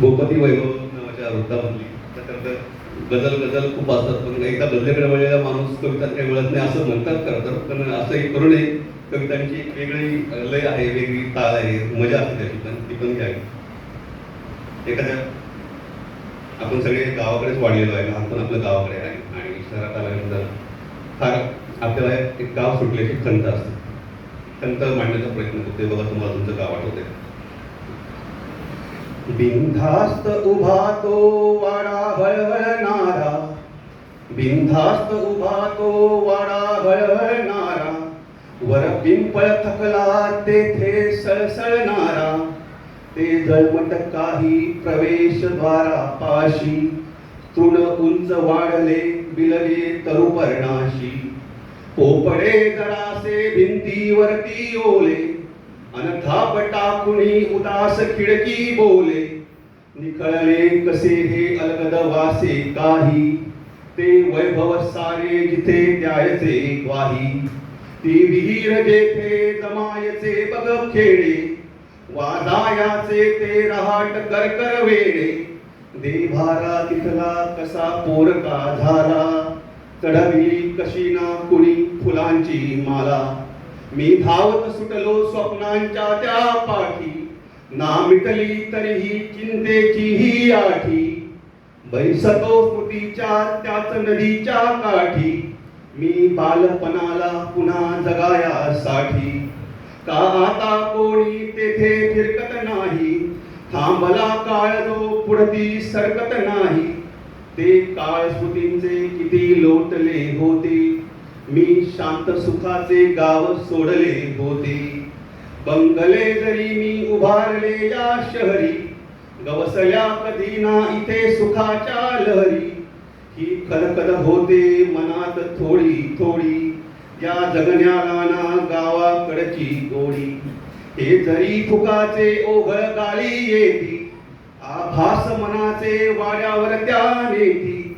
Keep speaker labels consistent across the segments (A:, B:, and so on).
A: भूपती वैभव नावाच्या वृद्धामधली त्याच्यानंतर गजल गजल खूप असतात पण एकदा गजलेकडे वळलेला माणूस कविता काही वळत नाही असं म्हणतात खरं तर पण असंही करून नये. कवितांची एक वेगळी लय आहे वेगळी ताल आहे मजा असते त्याची पण ती पण घ्यावी एखाद्या आपण सगळे गावाकडेच वाढलेलो आहे लहानपण आपलं गावाकडे आहे आणि शहरात आल्यानंतर फार आपल्याला एक गाव सुटल्याची खंत असते. खंत मांडण्याचा प्रयत्न करते बघा तुम्हाला तुमचं गाव आठवते बिंधास्त उभा तो वाडा भळवळणारा बिंधास्त उभा तो वाडा भळवळणारा वर पिंपळ थकला तेथे सळसळणारा ते जळमट काही प्रवेशद्वारा पाशी. तृण उंच वाढले बिलगे तरुपर्णाशी पोपडे जरासे भिंतीवरती ओले. अनथाप कुणी उदास खिडकी बोले निखळले कसे हे अलगद वासे काही? ते वैभव सारे जिथे द्यायचे ग्वाही. ती विहीर जेथे जमायचे बग खेळे वादायाचे ते रहाट करकर वेळे देभारा तिथला कसा पोरका झाला? चढविली कशी ना कुणी फुलांची माला? मी धावत सुटलो स्वप्नांच्या त्या पाठी. ना मिटली तरीही चिंतेची ही आठी. बैसतो स्मृतीच्या त्याच नदीच्या काठी. मी बालपणाला पुन्हा जगायासाठी का आता कोणी तेथे फिरकत नाही? थांबला काळ जो पुढती सरकत नाही. ते काळ स्मृतींचे किती लोटले होते. मी शांत सुखाचे गाव सोडले होते. बंगले जरी मी उभारले या शहरी गवसल्या कधी ना इथे सुखाच्या लहरी. ही खदखद होते मनात थोडी थोडी या जगण्याला ना गावाकडची गोडी. हे जरी फुकाचे ओघळ गाळी येती आभास मनाचे वाड्यावर त्या नेती.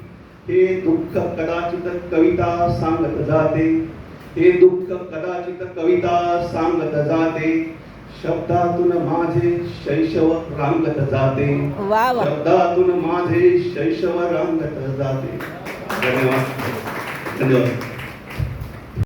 A: हे दुःख कदाचित कविता सांगत जाते. हे दुःख कदाचित कविता सांगत जाते. शब्दातून माझे शैशव रांगत जाते. शब्दातून माझे शैशव रांगत जाते. धन्यवाद. धन्यवाद.